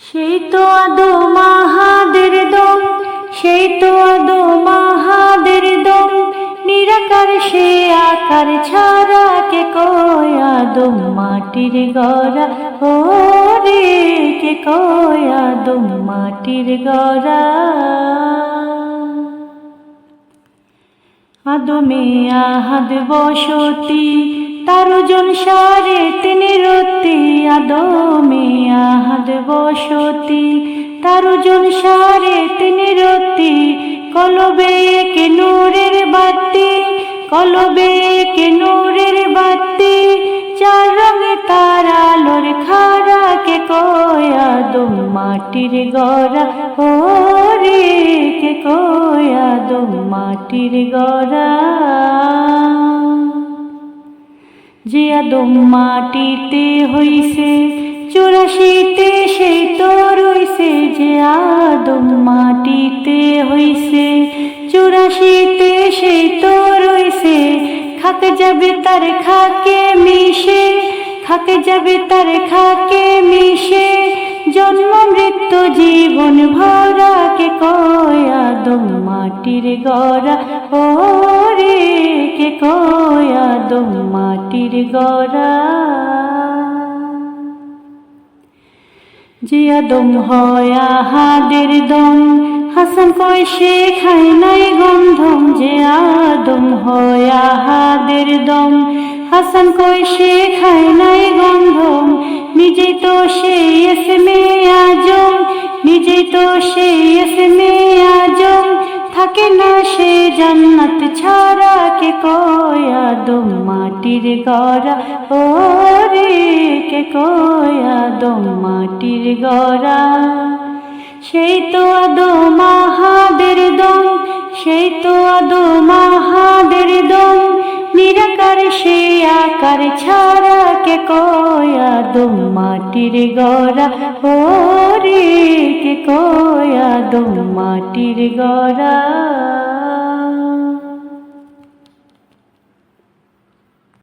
সেই তো আদো মাহাদের দম, সেই তো আদো মাহাদের দম। নিরাকার সে আকার ছাড়া কে কয় আদম মাটির গড়া? ও রে, কে কয় আদম মাটির গড়া? আদমে আহাদ বসতি তারজন সারে তিনি রতি। আদমে আহাদ বসতি তারজন সারে তিনি রতি কলবে কে নূরের বাতি, কলবে কে নূরের বাতি, চার রঙে তার আলোর খারা কে কয় আদম, মাটির গড়া ও রে কে কয় আদম, মাটির গড়া। যে আদম মাটিতে হইছে, চুরাশিতে সেই তো রইছে। যে আদম মাটিতে হইছে, চুরাশিতে সেই তো রইছে। খাক যাবে তার খাকে মিশে খাক যাবে তার খাকে মিশে। জন্ম, মৃত্যু, জীবন ভরা কে কয় আদম মাটির গড়া। ও রে কয় আদম মাটির গড়া। যে আদম হয় আহাদের দম হাসান কয় সে খায় নাই গন্ধম। যে আদম হয় আহাদের দম হাসান কয় সে খায় নাই গন্ধম। নিজেই তো সে এসমে আজম, নিজেই তো সে এসমে আজম। থাকে না সে জান্নাত ছাড়া কে কয় মাটির গড়া ও রে কে কয় আদম মাটির গড়া। সেই তো আদো মাহাদের দম, সেই তো আদো মাহাদের দম, নিরাকার সে আকার ছাড়া কে কয় আদম মাটির গড়া ও রে কে কয় আদম মাটির গড়া।